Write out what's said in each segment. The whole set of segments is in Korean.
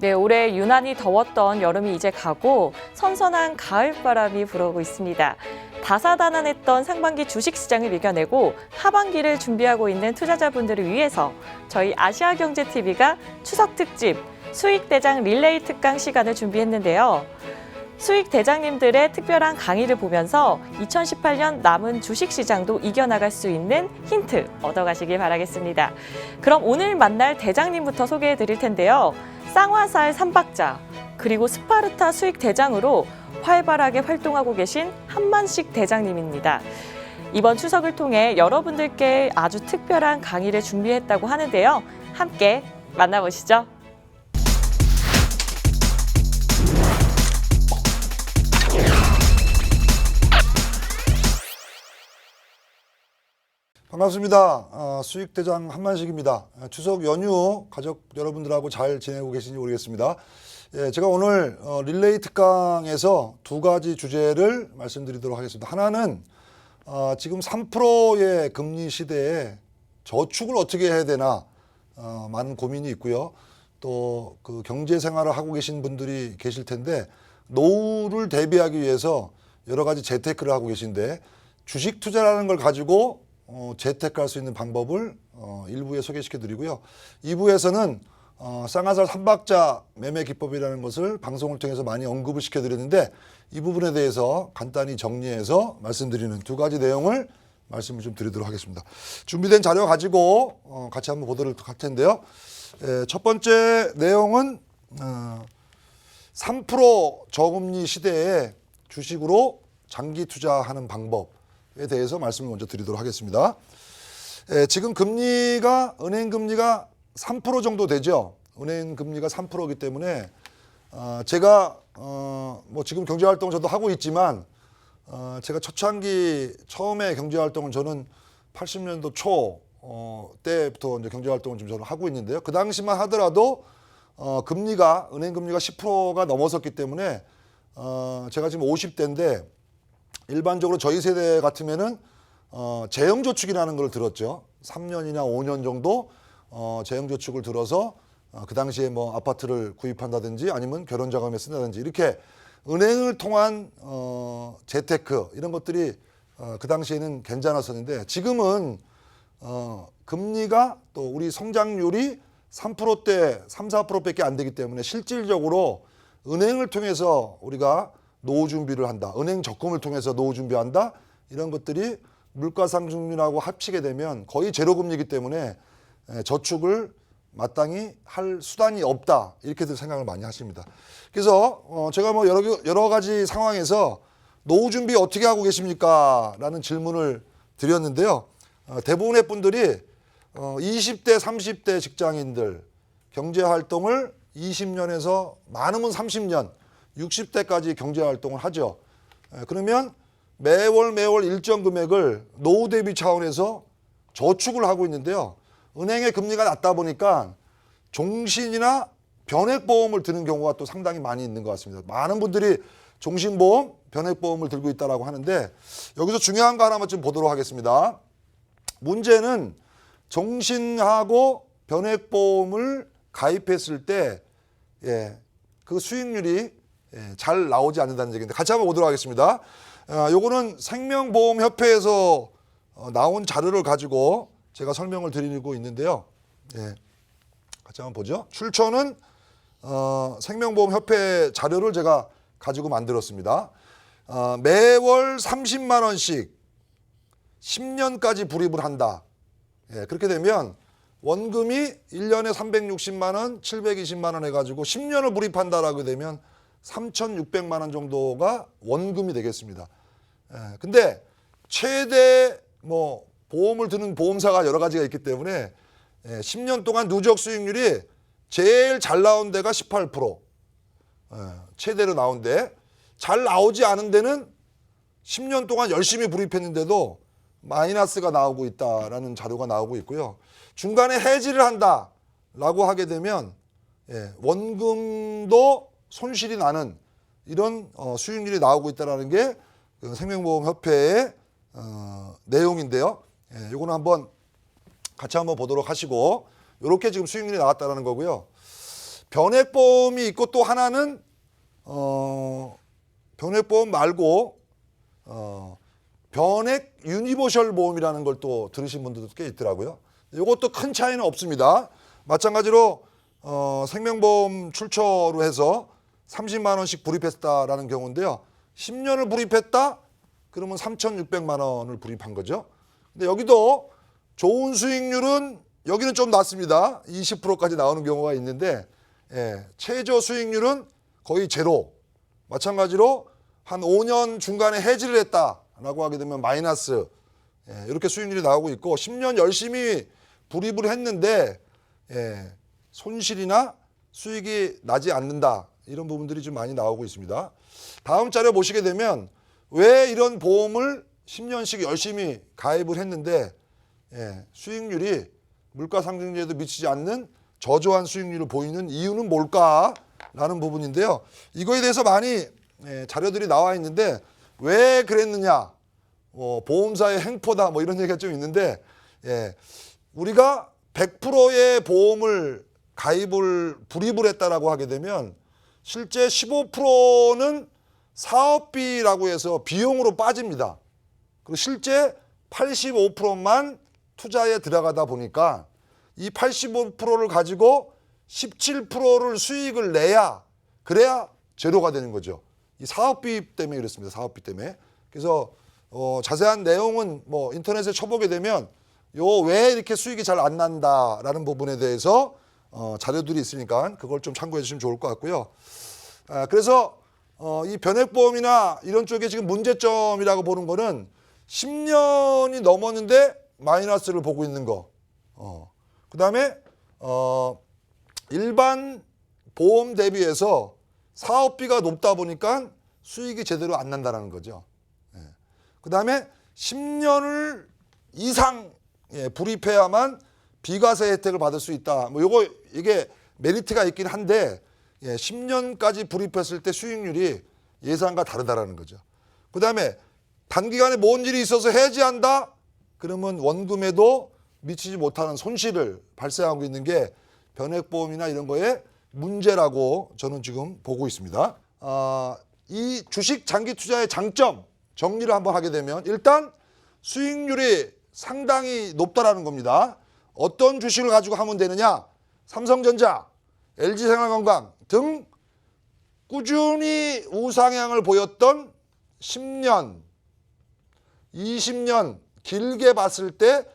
네, 올해 유난히 더웠던 여름이 이제 가고 선선한 가을 바람이 불어오고 있습니다. 다사다난했던 상반기 주식 시장을 이겨내고 하반기를 준비하고 있는 투자자분들을 위해서 저희 아시아경제TV가 추석 특집 수익 대장 릴레이 특강 시간을 준비했는데요. 수익 대장님들의 특별한 강의를 보면서 2018년 남은 주식 시장도 이겨나갈 수 있는 힌트 얻어가시길 바라겠습니다. 그럼 오늘 만날 대장님부터 소개해 드릴 텐데요. 쌍화살 삼박자 그리고 스파르타 수익 대장으로 활발하게 활동하고 계신 한만식 대장님입니다. 이번 추석을 통해 여러분들께 아주 특별한 강의를 준비했다고 하는데요. 함께 만나보시죠. 반갑습니다. 어, 수익대장 한만식입니다. 어, 추석 연휴 가족 여러분들하고 잘 지내고 계신지 모르겠습니다. 예, 제가 오늘 어, 릴레이 특강에서 두 가지 주제를 말씀드리도록 하겠습니다. 하나는 어, 지금 3%의 금리 시대에 저축을 어떻게 해야 되나 어, 많은 고민이 있고요. 또 그 경제 생활을 하고 계신 분들이 계실 텐데 노후를 대비하기 위해서 여러 가지 재테크를 하고 계신데 주식 투자라는 걸 가지고 어, 재테크할 수 있는 방법을 어, 일부에 소개시켜 드리고요. 2부에서는 어, 쌍화살 삼박자 매매 기법이라는 것을 방송을 통해서 많이 언급을 시켜 드렸는데 이 부분에 대해서 간단히 정리해서 말씀드리는 두 가지 내용을 말씀을 좀 드리도록 하겠습니다. 준비된 자료 가지고 어, 같이 한번 보도록 할 텐데요. 에, 첫 번째 내용은 어, 3% 저금리 시대에 주식으로 장기 투자하는 방법에 대해서 말씀을 먼저 드리도록 하겠습니다. 에, 지금 금리가 은행 금리가 3% 정도 되죠. 은행 금리가 3%이기 때문에 어, 제가 어, 뭐 지금 경제 활동을 저도 하고 있지만 어, 제가 초창기 처음에 경제 활동은 저는 80년도 초 어, 때부터 이제 경제 활동을 좀 저는 하고 있는데요. 그 당시만 하더라도 어, 금리가 은행 금리가 10%가 넘어섰기 때문에 어, 제가 지금 50대인데 일반적으로 저희 세대 같으면은 어, 재형 저축이라는 걸 들었죠. 3년이나 5년 정도 어, 재형 저축을 들어서 어, 그 당시에 뭐 아파트를 구입한다든지 아니면 결혼 자금에 쓴다든지 이렇게 은행을 통한 어, 재테크 이런 것들이 어, 그 당시에는 괜찮았었는데 지금은 어, 금리가 또 우리 성장률이 3%대, 3, 4%밖에 안 되기 때문에 실질적으로 은행을 통해서 우리가 노후 준비를 한다. 은행 적금을 통해서 노후 준비한다. 이런 것들이 물가 상승률하고 합치게 되면 거의 제로 금리이기 때문에 에, 저축을 마땅히 할 수단이 없다. 이렇게들 생각을 많이 하십니다. 그래서 어, 제가 뭐 여러 여러 가지 상황에서 노후 준비 어떻게 하고 계십니까? 라는 질문을 드렸는데요. 어, 대부분의 분들이 어, 20대, 30대 직장인들 경제 활동을 20년에서 많으면 30년, 60대까지 경제 활동을 하죠. 에, 그러면 매월 매월 일정 금액을 노후 대비 차원에서 저축을 하고 있는데요. 은행의 금리가 낮다 보니까 종신이나 변액보험을 드는 경우가 또 상당히 많이 있는 것 같습니다. 많은 분들이 종신보험, 변액보험을 들고 있다라고 하는데 여기서 중요한 거 하나만 좀 보도록 하겠습니다. 문제는 종신하고 변액보험을 가입했을 때, 예, 그 수익률이 예, 잘 나오지 않는다는 얘기인데 같이 한번 보도록 하겠습니다. 아, 요거는 생명보험협회에서 어, 나온 자료를 가지고 제가 설명을 드리고 있는데요. 예, 같이 한번 보죠. 출처는 어, 생명보험협회 자료를 제가 가지고 만들었습니다. 어, 매월 30만 원씩 10년까지 불입을 한다. 예, 그렇게 되면 원금이 1년에 360만 원, 720만 원 해가지고 10년을 불입한다라고 되면 3,600만 원 정도가 원금이 되겠습니다. 예, 근데 최대 뭐 보험을 드는 보험사가 여러 가지가 있기 때문에 예, 10년 동안 누적 수익률이 제일 잘 나온 데가 18%. 예, 최대로 나온 데. 잘 나오지 않은 데는 10년 동안 열심히 불입했는데도 마이너스가 나오고 있다라는 자료가 나오고 있고요. 중간에 해지를 한다라고 하게 되면 예, 원금도 손실이 나는 이런 어, 수익률이 나오고 있다라는 게 그 생명보험협회의 어, 내용인데요. 예, 요거는 한번 같이 한번 보도록 하시고 이렇게 지금 수익률이 나왔다라는 거고요. 변액보험이 있고 또 하나는 어, 변액보험 말고 어, 변액 유니버셜 보험이라는 걸 또 들으신 분들도 꽤 있더라고요. 이것도 큰 차이는 없습니다. 마찬가지로 어, 생명보험 출처로 해서 30만 원씩 불입했다라는 경우인데요. 10년을 불입했다? 그러면 3,600만 원을 불입한 거죠. 근데 여기도 좋은 수익률은 여기는 좀 낮습니다. 20%까지 나오는 경우가 있는데 예, 최저 수익률은 거의 제로. 마찬가지로 한 5년 중간에 해지를 했다라고 하게 되면 마이너스 예, 이렇게 수익률이 나오고 있고 10년 열심히 불입을 했는데 예, 손실이나 수익이 나지 않는다 이런 부분들이 좀 많이 나오고 있습니다. 다음 자료 보시게 되면 왜 이런 보험을 10년씩 열심히 가입을 했는데 예, 수익률이 물가 상승제에도 미치지 않는 저조한 수익률을 보이는 이유는 뭘까라는 부분인데요. 이거에 대해서 많이 예, 자료들이 나와 있는데 왜 그랬느냐, 어, 보험사의 행포다 뭐 이런 얘기가 좀 있는데 예, 우리가 100%의 보험을 가입을 불입을 했다라고 하게 되면 실제 15%는 사업비라고 해서 비용으로 빠집니다. 그리고 실제 85%만 투자에 들어가다 보니까 이 85%를 가지고 17%를 수익을 내야 그래야 제로가 되는 거죠. 이 사업비 때문에 그렇습니다. 사업비 때문에. 그래서 어, 자세한 내용은 뭐 인터넷에 쳐보게 되면 요 왜 이렇게 수익이 잘 안 난다라는 부분에 대해서 어, 자료들이 있으니까 그걸 좀 참고해 주시면 좋을 것 같고요. 아, 그래서 어, 이 변액보험이나 이런 쪽에 지금 문제점이라고 보는 거는 10년이 넘었는데 마이너스를 보고 있는 거. 어. 그 다음에 어, 일반 보험 대비해서 사업비가 높다 보니까 수익이 제대로 안 난다는 거죠. 그 다음에 10년을 이상 예, 불입해야만 비과세 혜택을 받을 수 있다. 뭐 요거 이게 메리트가 있긴 한데 예, 10년까지 불입했을 때 수익률이 예상과 다르다라는 거죠. 그 다음에 단기간에 뭔 일이 있어서 해지한다? 그러면 원금에도 미치지 못하는 손실을 발생하고 있는 게 변액보험이나 이런 거에 문제라고 저는 지금 보고 있습니다. 아, 이 주식 장기 투자의 장점 정리를 한번 하게 되면 일단 수익률이 상당히 높다라는 겁니다. 어떤 주식을 가지고 하면 되느냐? 삼성전자, LG생활건강 등 꾸준히 우상향을 보였던 10년, 20년 길게 봤을 때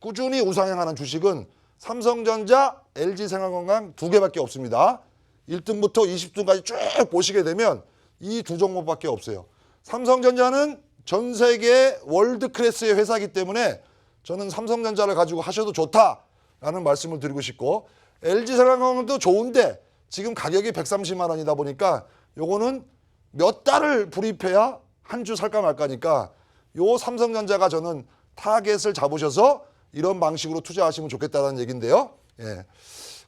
꾸준히 우상향하는 주식은 삼성전자, LG생활건강 두 개밖에 없습니다. 1등부터 20등까지 쭉 보시게 되면 이 두 종목밖에 없어요. 삼성전자는 전 세계 월드 클래스의 회사이기 때문에 저는 삼성전자를 가지고 하셔도 좋다라는 말씀을 드리고 싶고 LG생활건강도 좋은데 지금 가격이 130만 원이다 보니까 요거는 몇 달을 불입해야 한 주 살까 말까니까 요 삼성전자가 저는 타겟을 잡으셔서 이런 방식으로 투자하시면 좋겠다는 얘기인데요. 예.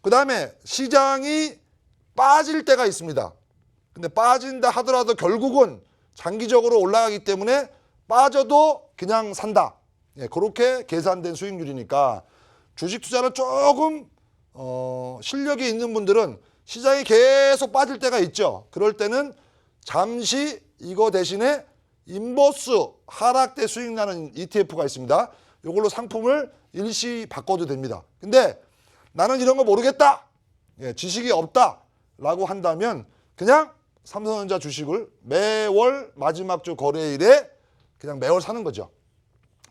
그 다음에 시장이 빠질 때가 있습니다. 근데 빠진다 하더라도 결국은 장기적으로 올라가기 때문에 빠져도 그냥 산다. 예, 그렇게 계산된 수익률이니까 주식 투자를 조금 어, 실력이 있는 분들은 시장이 계속 빠질 때가 있죠. 그럴 때는 잠시 이거 대신에 인버스 하락 때 수익 나는 ETF가 있습니다. 이걸로 상품을 일시 바꿔도 됩니다. 근데 나는 이런 거 모르겠다. 예, 지식이 없다 라고 한다면 그냥 삼성전자 주식을 매월 마지막 주 거래일에 그냥 매월 사는 거죠.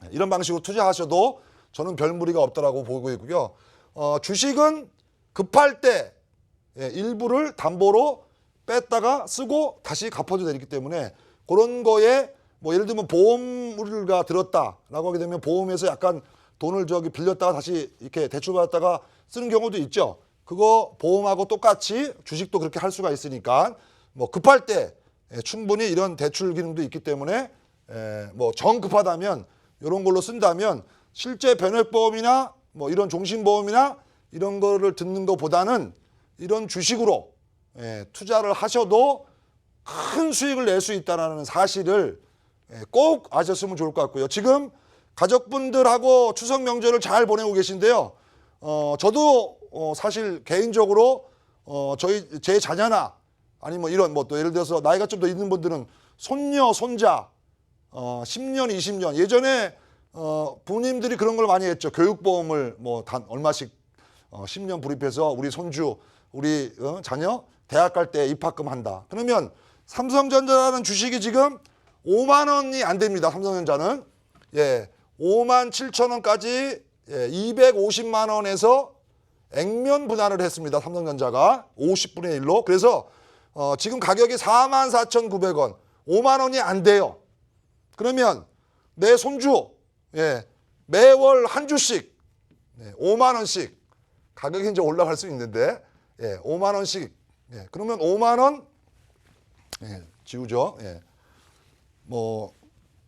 예, 이런 방식으로 투자하셔도 저는 별 무리가 없다라고 보고 있고요. 어, 주식은 급할 때 예, 일부를 담보로 뺐다가 쓰고 다시 갚아도 되기 때문에 그런 거에 뭐 예를 들면 보험료가 들었다라고 하게 되면 보험에서 약간 돈을 저기 빌렸다가 다시 이렇게 대출 받았다가 쓰는 경우도 있죠. 그거 보험하고 똑같이 주식도 그렇게 할 수가 있으니까 뭐 급할 때 예, 충분히 이런 대출 기능도 있기 때문에 예, 뭐 정 급하다면 이런 걸로 쓴다면 실제 변액보험이나 뭐 이런 종신보험이나 이런 거를 듣는 것보다는 이런 주식으로 예, 투자를 하셔도 큰 수익을 낼 수 있다는 사실을 예, 꼭 아셨으면 좋을 것 같고요. 지금 가족분들하고 추석 명절을 잘 보내고 계신데요. 어, 저도 어, 사실 개인적으로 어, 저희 제 자녀나 아니면 뭐 이런 뭐 또 예를 들어서 나이가 좀 더 있는 분들은 손녀, 손자 어, 10년, 20년 예전에 어, 부모님들이 그런 걸 많이 했죠. 교육보험을 뭐 단 얼마씩 어, 10년 불입해서 우리 손주, 우리 어, 자녀 대학 갈 때 입학금 한다. 그러면 삼성전자라는 주식이 지금 5만 원이 안 됩니다. 삼성전자는 예, 5만 7천 원까지 예, 250만 원에서 액면 분할을 했습니다. 삼성전자가 50분의 1로. 그래서 어, 지금 가격이 4만 4,900원, 5만 원이 안 돼요. 그러면 내 손주 예, 매월 한 주씩 네, 5만 원씩 가격이 이제 올라갈 수 있는데 예, 5만 원씩 예, 그러면 5만 원 예, 지우죠. 예. 뭐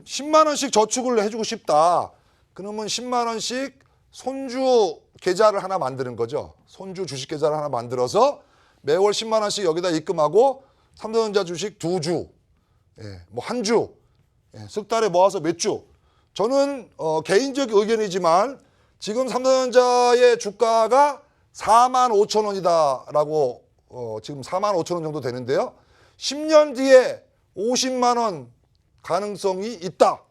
10만 원씩 저축을 해주고 싶다. 그러면 10만 원씩 손주 계좌를 하나 만드는 거죠. 손주 주식 계좌를 하나 만들어서 매월 10만 원씩 여기다 입금하고 삼성전자 주식 두 주, 예, 뭐 한 주, 예, 석 달에 모아서 몇 주. 저는 어, 개인적 의견이지만 지금 삼성전자의 주가가 4만 5천 원이다라고 어, 지금 4만 5천 원 정도 되는데요. 10년 뒤에 50만 원 가능성이 있다.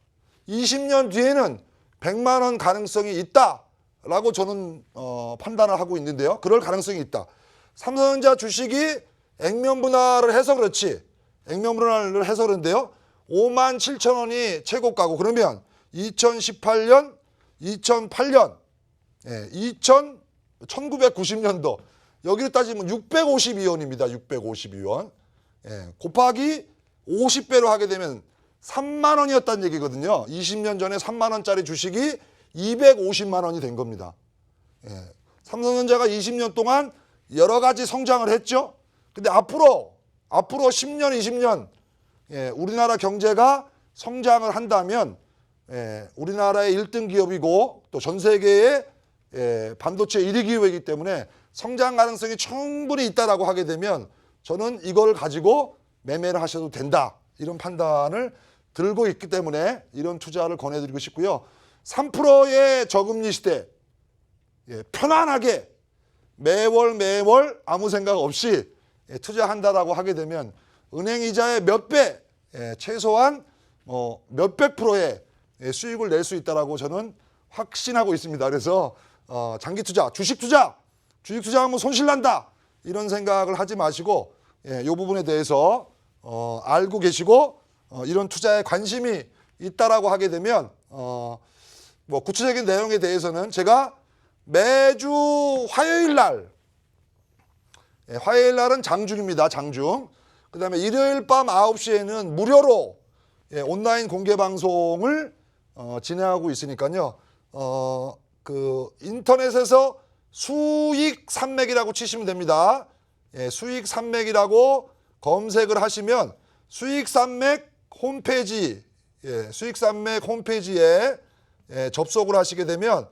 20년 뒤에는 100만 원 가능성이 있다라고 저는 어, 판단을 하고 있는데요. 그럴 가능성이 있다. 삼성전자 주식이 액면 분할을 해서 그렇지. 액면 분할을 해서 그런데요. 5만 7천 원이 최고가고 그러면 2018년, 2008년, 예, 2000, 1990년도 여기를 따지면 652원입니다. 652원. 예, 곱하기 50배로 하게 되면 3만 원이었다는 얘기거든요. 20년 전에 3만 원짜리 주식이 250만 원이 된 겁니다. 예, 삼성전자가 20년 동안 여러 가지 성장을 했죠. 근데 앞으로 앞으로 10년, 20년 예, 우리나라 경제가 성장을 한다면 예, 우리나라의 1등 기업이고 또 전 세계의 예, 반도체 1위 기업이기 때문에 성장 가능성이 충분히 있다라고 하게 되면 저는 이걸 가지고 매매를 하셔도 된다. 이런 판단을 들고 있기 때문에 이런 투자를 권해드리고 싶고요. 3%의 저금리 시대 예, 편안하게 매월 매월 아무 생각 없이 예, 투자한다라고 하게 되면 은행 이자의 몇 배, 예, 최소한 뭐 몇백 프로의 예, 수익을 낼 수 있다라고 저는 확신하고 있습니다. 그래서 어, 장기 투자, 주식 투자, 주식 투자하면 손실 난다 이런 생각을 하지 마시고 예, 이 부분에 대해서 어, 알고 계시고 어, 이런 투자에 관심이 있다라고 하게 되면 어, 뭐 구체적인 내용에 대해서는 제가 매주 화요일 날 예, 화요일 날은 장중입니다. 장중. 그 다음에 일요일 밤 9시에는 무료로 예, 온라인 공개 방송을 어, 진행하고 있으니까요. 어, 그 인터넷에서 수익 산맥이라고 치시면 됩니다. 예, 수익 산맥이라고 검색을 하시면 수익 산맥 홈페이지 예, 수익 산맥 홈페이지에 예, 접속을 하시게 되면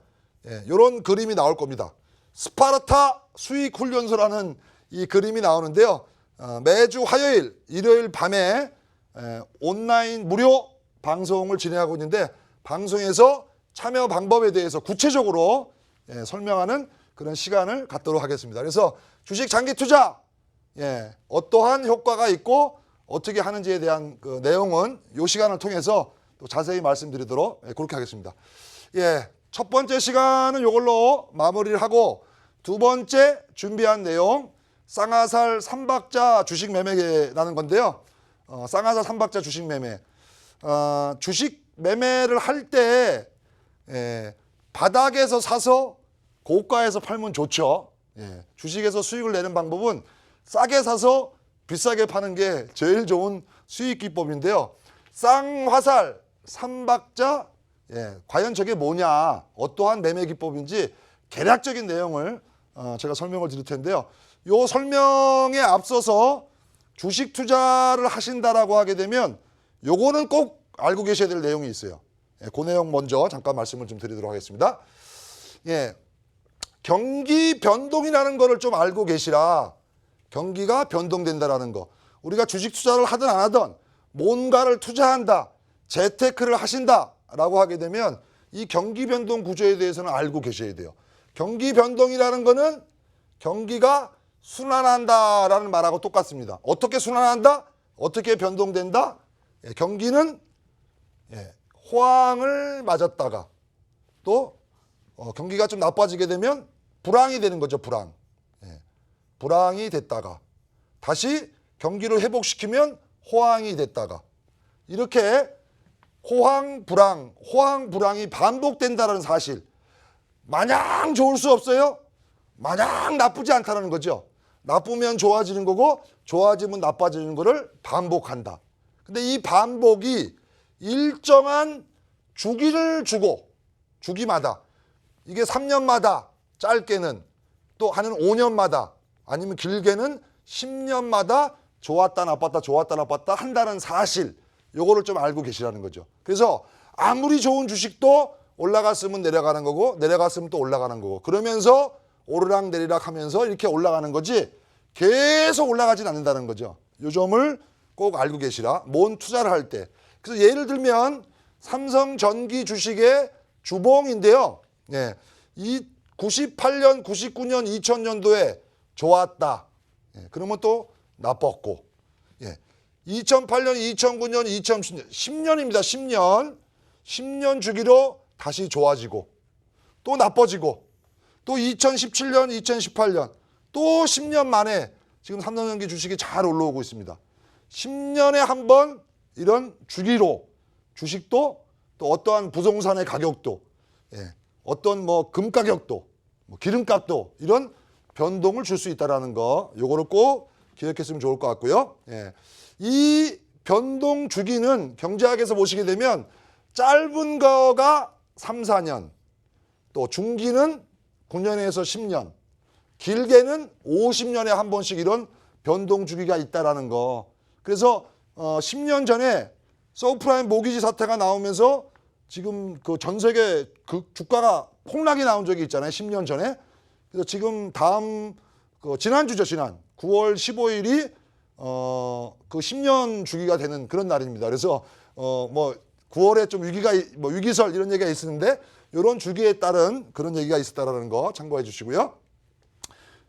예, 이런 그림이 나올 겁니다. 스파르타 수익 훈련소라는 이 그림이 나오는데요. 어, 매주 화요일, 일요일 밤에 에, 온라인 무료 방송을 진행하고 있는데 방송에서 참여 방법에 대해서 구체적으로 예, 설명하는 그런 시간을 갖도록 하겠습니다. 그래서 주식 장기 투자 예, 어떠한 효과가 있고 어떻게 하는지에 대한 그 내용은 이 시간을 통해서 또 자세히 말씀드리도록 예, 그렇게 하겠습니다. 예, 첫 번째 시간은 이걸로 마무리를 하고 두 번째 준비한 내용 쌍화살 삼박자 주식 매매라는 건데요. 어, 쌍화살 삼박자 주식 매매. 어, 주식 매매를 할때 예, 바닥에서 사서 고가에서 팔면 좋죠. 예, 주식에서 수익을 내는 방법은 싸게 사서 비싸게 파는 게 제일 좋은 수익 기법인데요. 쌍화살 삼박자 예, 과연 저게 뭐냐, 어떠한 매매 기법인지 개략적인 내용을 어, 제가 설명을 드릴 텐데요. 요 설명에 앞서서 주식 투자를 하신다라고 하게 되면 요거는 꼭 알고 계셔야 될 내용이 있어요. 예, 그 내용 먼저 잠깐 말씀을 좀 드리도록 하겠습니다. 예, 경기 변동이라는 거를 좀 알고 계시라. 경기가 변동된다라는 거. 우리가 주식 투자를 하든 안 하든 뭔가를 투자한다, 재테크를 하신다라고 하게 되면 이 경기 변동 구조에 대해서는 알고 계셔야 돼요. 경기 변동이라는 거는 경기가 순환한다라는 말하고 똑같습니다. 어떻게 순환한다? 어떻게 변동된다? 예, 경기는 예, 호황을 맞았다가 또 어, 경기가 좀 나빠지게 되면 불황이 되는 거죠. 불황. 예, 불황이 됐다가 다시 경기를 회복시키면 호황이 됐다가 이렇게 호황 불황 호황 불황이 반복된다는 사실 마냥 좋을 수 없어요. 마냥 나쁘지 않다는 거죠. 나쁘면 좋아지는 거고 좋아지면 나빠지는 거를 반복한다. 근데 이 반복이 일정한 주기를 주고 주기마다 이게 3년마다 짧게는 또 하는 5년마다 아니면 길게는 10년마다 좋았다 나빴다 좋았다 나빴다 한다는 사실 요거를 좀 알고 계시라는 거죠. 그래서 아무리 좋은 주식도 올라갔으면 내려가는 거고 내려갔으면 또 올라가는 거고 그러면서 오르락 내리락 하면서 이렇게 올라가는 거지 계속 올라가진 않는다는 거죠. 요 점을 꼭 알고 계시라. 뭔 투자를 할 때. 그래서 예를 들면 삼성전기 주식의 주봉인데요. 예. 이 98년, 99년, 2000년도에 좋았다. 예. 그러면 또 나빴고. 예. 2008년, 2009년, 2010년, 10년입니다. 10년. 10년 주기로 다시 좋아지고 또 나빠지고 또 2017년, 2018년 또 10년 만에 지금 삼성전기 주식이 잘 올라오고 있습니다. 10년에 한 번 이런 주기로 주식도 또 어떠한 부동산의 가격도 예, 어떤 뭐 금 가격도 뭐 기름값도 이런 변동을 줄 수 있다라는 거 요거를 꼭 기억했으면 좋을 것 같고요. 예. 이 변동 주기는 경제학에서 보시게 되면 짧은 거가 3, 4년 또 중기는 9년에서 10년 길게는 50년에 한 번씩 이런 변동 주기가 있다라는 거. 그래서 어 10년 전에 서프라임 모기지 사태가 나오면서 지금 그 전 세계 그 주가가 폭락이 나온 적이 있잖아요. 10년 전에. 그래서 지금 다음 그 지난주죠, 지난 9월 15일이 어 그 10년 주기가 되는 그런 날입니다. 그래서 어 뭐 9월에 좀 위기가 이- 뭐 위기설 이런 얘기가 있었는데 이런 주기에 따른 그런 얘기가 있었다라는 거 참고해 주시고요.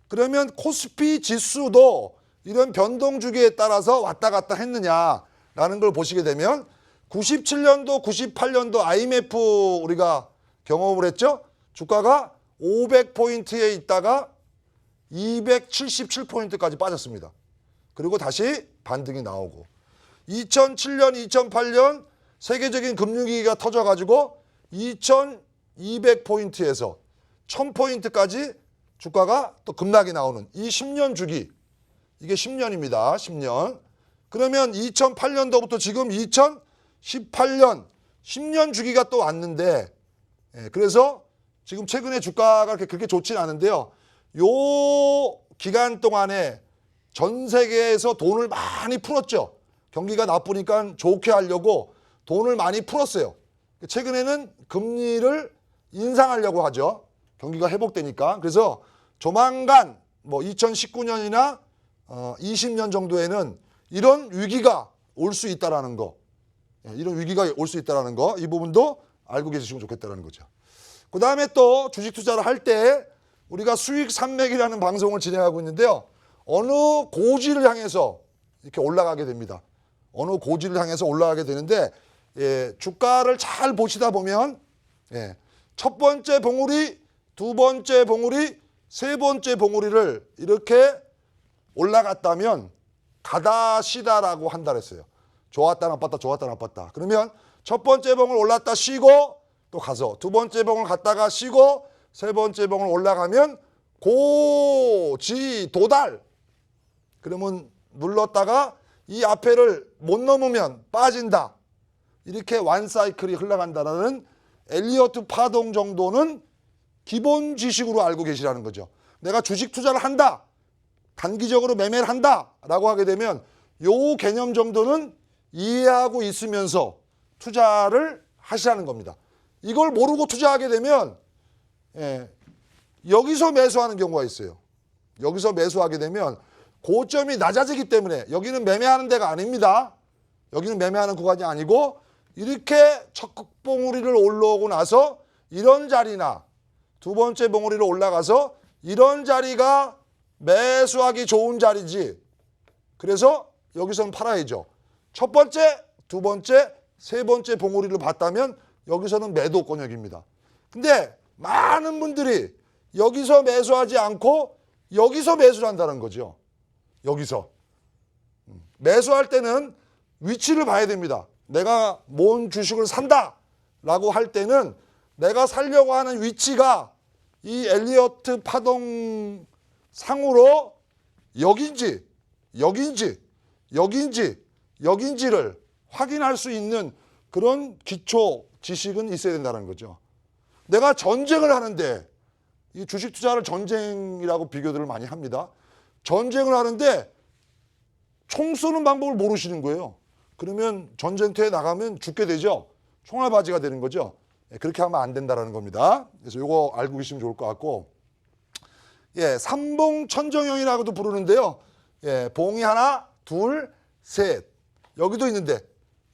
그러면 코스피 지수도 이런 변동 주기에 따라서 왔다 갔다 했느냐라는 걸 보시게 되면 97년도, 98년도 IMF 우리가 경험을 했죠. 주가가 500포인트에 있다가 277포인트까지 빠졌습니다. 그리고 다시 반등이 나오고 2007년, 2008년 세계적인 금융위기가 터져가지고 2200포인트에서 1000포인트까지 주가가 또 급락이 나오는 이 10년 주기 이게 10년입니다. 10년. 그러면 2008년도부터 지금 2018년 10년 주기가 또 왔는데 예, 그래서 지금 최근에 주가가 그렇게 좋진 않은데요. 요 기간 동안에 전 세계에서 돈을 많이 풀었죠. 경기가 나쁘니까 좋게 하려고 돈을 많이 풀었어요. 최근에는 금리를 인상하려고 하죠. 경기가 회복되니까. 그래서 조만간 뭐 2019년이나 어 20년 정도에는 이런 위기가 올 수 있다라는 거. 예, 이런 위기가 올 수 있다라는 거. 이 부분도 알고 계시면 좋겠다라는 거죠. 그 다음에 또 주식 투자를 할 때 우리가 수익 산맥이라는 방송을 진행하고 있는데요. 어느 고지를 향해서 이렇게 올라가게 됩니다. 어느 고지를 향해서 올라가게 되는데 예, 주가를 잘 보시다 보면 예, 첫 번째 봉우리, 두 번째 봉우리, 세 번째 봉우리를 이렇게 올라갔다면 가다시다라고 한다 그랬어요. 좋았다 나빴다 좋았다 나빴다. 그러면 첫 번째 봉을 올랐다 쉬고 또 가서 두 번째 봉을 갔다가 쉬고 세 번째 봉을 올라가면 고지 도달. 그러면 눌렀다가 이 앞에를 못 넘으면 빠진다. 이렇게 완 사이클이 흘러간다라는 엘리어트 파동 정도는 기본 지식으로 알고 계시라는 거죠. 내가 주식 투자를 한다. 단기적으로 매매를 한다 라고 하게 되면 요 개념 정도는 이해하고 있으면서 투자를 하시라는 겁니다. 이걸 모르고 투자하게 되면 예, 여기서 매수하는 경우가 있어요. 여기서 매수하게 되면 고점이 낮아지기 때문에 여기는 매매하는 데가 아닙니다. 여기는 매매하는 구간이 아니고 이렇게 첫 봉우리를 올라오고 나서 이런 자리나 두 번째 봉우리로 올라가서 이런 자리가 매수하기 좋은 자리지. 그래서 여기서는 팔아야죠. 첫 번째, 두 번째, 세 번째 봉우리를 봤다면 여기서는 매도 권역입니다. 근데 많은 분들이 여기서 매수하지 않고 여기서 매수를 한다는 거죠. 여기서. 음, 매수할 때는 위치를 봐야 됩니다. 내가 뭔 주식을 산다 라고 할 때는 내가 살려고 하는 위치가 이 엘리어트 파동 상으로 여긴지 여긴지 여긴지 여긴지를 확인할 수 있는 그런 기초 지식은 있어야 된다는 거죠. 내가 전쟁을 하는데 이 주식 투자를 전쟁이라고 비교들을 많이 합니다. 전쟁을 하는데 총 쏘는 방법을 모르시는 거예요. 그러면 전쟁터에 나가면 죽게 되죠. 총알바지가 되는 거죠. 예, 그렇게 하면 안 된다라는 겁니다. 그래서 이거 알고 계시면 좋을 것 같고, 예, 삼봉 천정형이라고도 부르는데요. 예, 봉이 하나, 둘, 셋. 여기도 있는데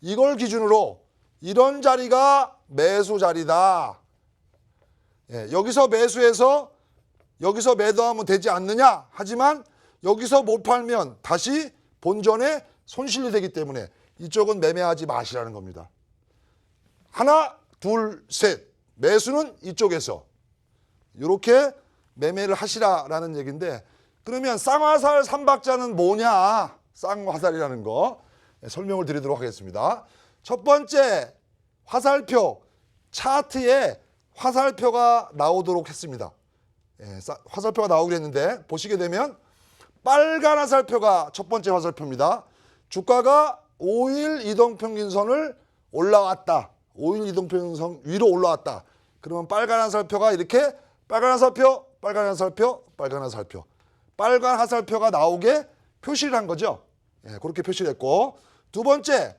이걸 기준으로 이런 자리가 매수 자리다. 예, 여기서 매수해서 여기서 매도하면 되지 않느냐? 하지만 여기서 못 팔면 다시 본전에 손실이 되기 때문에 이쪽은 매매하지 마시라는 겁니다. 하나, 둘, 셋. 매수는 이쪽에서 이렇게 매매를 하시라라는 얘기인데 그러면 쌍화살 삼박자는 뭐냐? 쌍화살이라는 거 예, 설명을 드리도록 하겠습니다. 첫 번째 화살표 차트에 화살표가 나오도록 했습니다. 예, 싸- 화살표가 나오긴 했는데 보시게 되면 빨간 화살표가 첫 번째 화살표입니다. 주가가 5일 이동평균선을 올라왔다. 5일 이동평균선 위로 올라왔다. 그러면 빨간 화살표가 이렇게 빨간 화살표, 빨간 화살표, 빨간 화살표. 빨간 화살표가 나오게 표시를 한 거죠. 예, 그렇게 표시를 했고 두 번째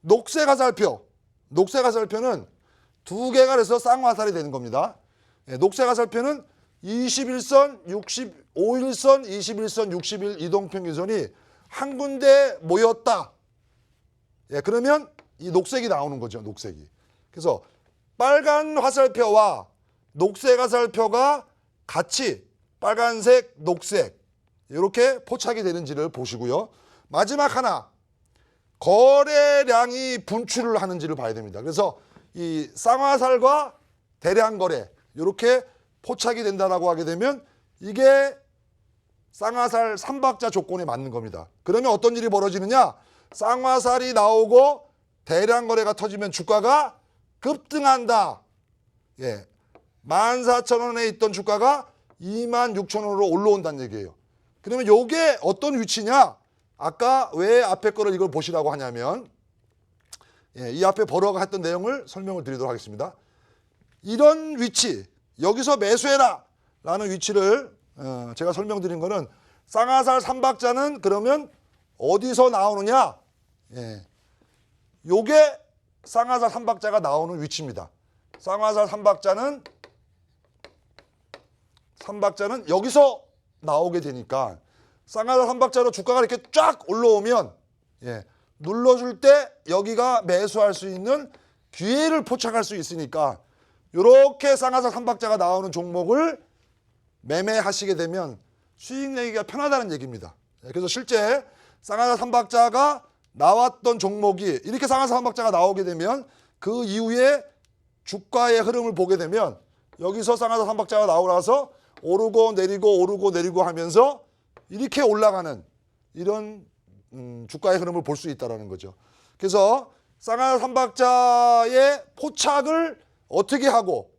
녹색 화살표. 녹색 화살표는 두 개가 그래서 쌍화살이 되는 겁니다. 예, 녹색 화살표는 21선, 65일선, 21선, 60일 이동평균선이 한 군데 모였다. 예, 그러면 이 녹색이 나오는 거죠, 녹색이. 그래서 빨간 화살표와 녹색 화살표가 같이 빨간색, 녹색 이렇게 포착이 되는지를 보시고요. 마지막 하나 거래량이 분출을 하는지를 봐야 됩니다. 그래서 이 쌍화살과 대량 거래 이렇게 포착이 된다라고 하게 되면 이게 쌍화살 삼박자 조건에 맞는 겁니다. 그러면 어떤 일이 벌어지느냐? 쌍화살이 나오고 대량 거래가 터지면 주가가 급등한다. 예. 14,000원에 있던 주가가 26,000원으로 올라온다는 얘기예요. 그러면 요게 어떤 위치냐? 아까 왜 앞에 거를 이걸 보시라고 하냐면 예, 이 앞에 버러가 했던 내용을 설명을 드리도록 하겠습니다. 이런 위치 여기서 매수해라 라는 위치를 어, 제가 설명드린 거는 쌍화살 삼박자는 그러면 어디서 나오느냐 예. 요게 쌍화살 삼박자가 나오는 위치입니다 쌍화살 삼박자는 삼박자는 여기서 나오게 되니까 쌍화살 삼박자로 주가가 이렇게 쫙 올라오면 예, 눌러줄 때 여기가 매수할 수 있는 기회를 포착할 수 있으니까 이렇게 쌍화살 삼박자가 나오는 종목을 매매하시게 되면 수익 내기가 편하다는 얘기입니다. 예, 그래서 실제 쌍화살 삼박자가 나왔던 종목이 이렇게 쌍화살 삼박자가 나오게 되면 그 이후에 주가의 흐름을 보게 되면 여기서 쌍화살 삼박자가 나오라서 오르고 내리고 오르고 내리고 하면서 이렇게 올라가는 이런 음, 주가의 흐름을 볼 수 있다는 거죠. 그래서 쌍화살 삼박자의 포착을 어떻게 하고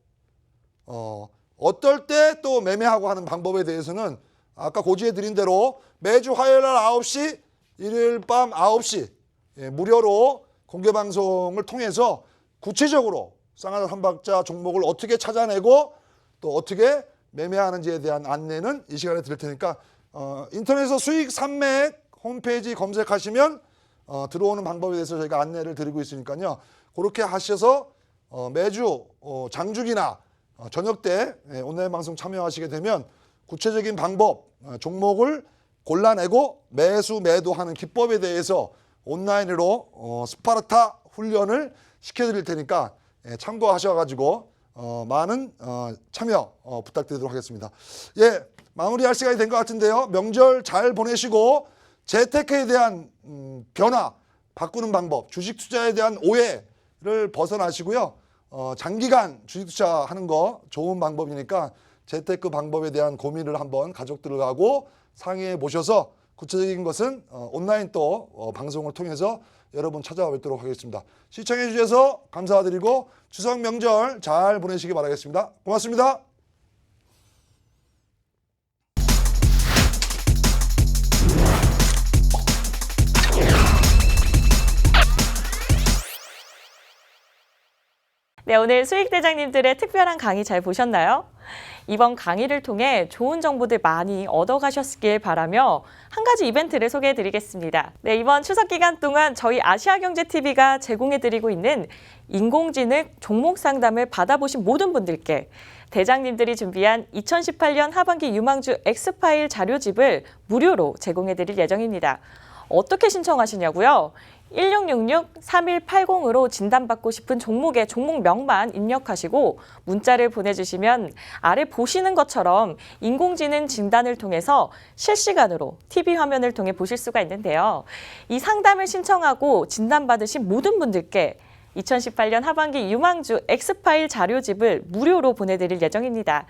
어, 어떨 때 또 매매하고 하는 방법에 대해서는 아까 고지해 드린 대로 매주 화요일 날 9시, 일요일 밤 9시 예, 무료로 공개 방송을 통해서 구체적으로 쌍화살 삼박자 종목을 어떻게 찾아내고 또 어떻게 매매하는지에 대한 안내는 이 시간에 드릴 테니까 어, 인터넷에서 수익 산맥 홈페이지 검색하시면 어, 들어오는 방법에 대해서 저희가 안내를 드리고 있으니까요. 그렇게 하셔서 어, 매주 어, 장중이나 어, 저녁 때 예, 온라인 방송 참여하시게 되면 구체적인 방법, 어, 종목을 골라내고 매수 매도하는 기법에 대해서 온라인으로 어, 스파르타 훈련을 시켜드릴 테니까 예, 참고하셔가지고 어, 많은 어, 참여 어, 부탁드리도록 하겠습니다. 예, 마무리할 시간이 된 것 같은데요. 명절 잘 보내시고 재테크에 대한 음, 변화, 바꾸는 방법, 주식 투자에 대한 오해를 벗어나시고요. 어, 장기간 주식 투자하는 거 좋은 방법이니까 재테크 방법에 대한 고민을 한번 가족들하고 상의해 보셔서 구체적인 것은 어, 온라인 또 어, 방송을 통해서 여러분 찾아와 뵙도록 하겠습니다. 시청해 주셔서 감사드리고 추석 명절 잘 보내시기 바라겠습니다. 고맙습니다. 네, 오늘 수익 대장님들의 특별한 강의 잘 보셨나요? 이번 강의를 통해 좋은 정보들 많이 얻어가셨길 바라며 한 가지 이벤트를 소개해 드리겠습니다. 네, 이번 추석 기간 동안 저희 아시아경제TV가 제공해 드리고 있는 인공지능 종목 상담을 받아보신 모든 분들께 대장님들이 준비한 2018년 하반기 유망주 엑스파일 자료집을 무료로 제공해 드릴 예정입니다. 어떻게 신청하시냐고요? 1666-3180으로 진단받고 싶은 종목의 종목명만 입력하시고 문자를 보내주시면 아래 보시는 것처럼 인공지능 진단을 통해서 실시간으로 TV 화면을 통해 보실 수가 있는데요. 이 상담을 신청하고 진단받으신 모든 분들께 2018년 하반기 유망주 엑스파일 자료집을 무료로 보내드릴 예정입니다.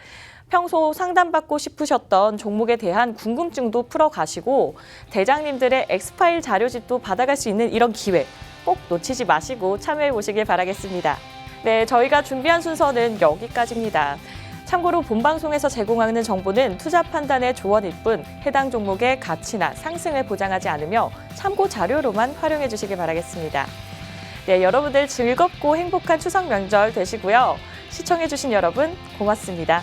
평소 상담받고 싶으셨던 종목에 대한 궁금증도 풀어가시고 대장님들의 엑스파일 자료집도 받아갈 수 있는 이런 기회 꼭 놓치지 마시고 참여해 보시길 바라겠습니다. 네, 저희가 준비한 순서는 여기까지입니다. 참고로 본방송에서 제공하는 정보는 투자 판단의 조언일 뿐 해당 종목의 가치나 상승을 보장하지 않으며 참고 자료로만 활용해 주시길 바라겠습니다. 네, 여러분들 즐겁고 행복한 추석 명절 되시고요. 시청해 주신 여러분 고맙습니다.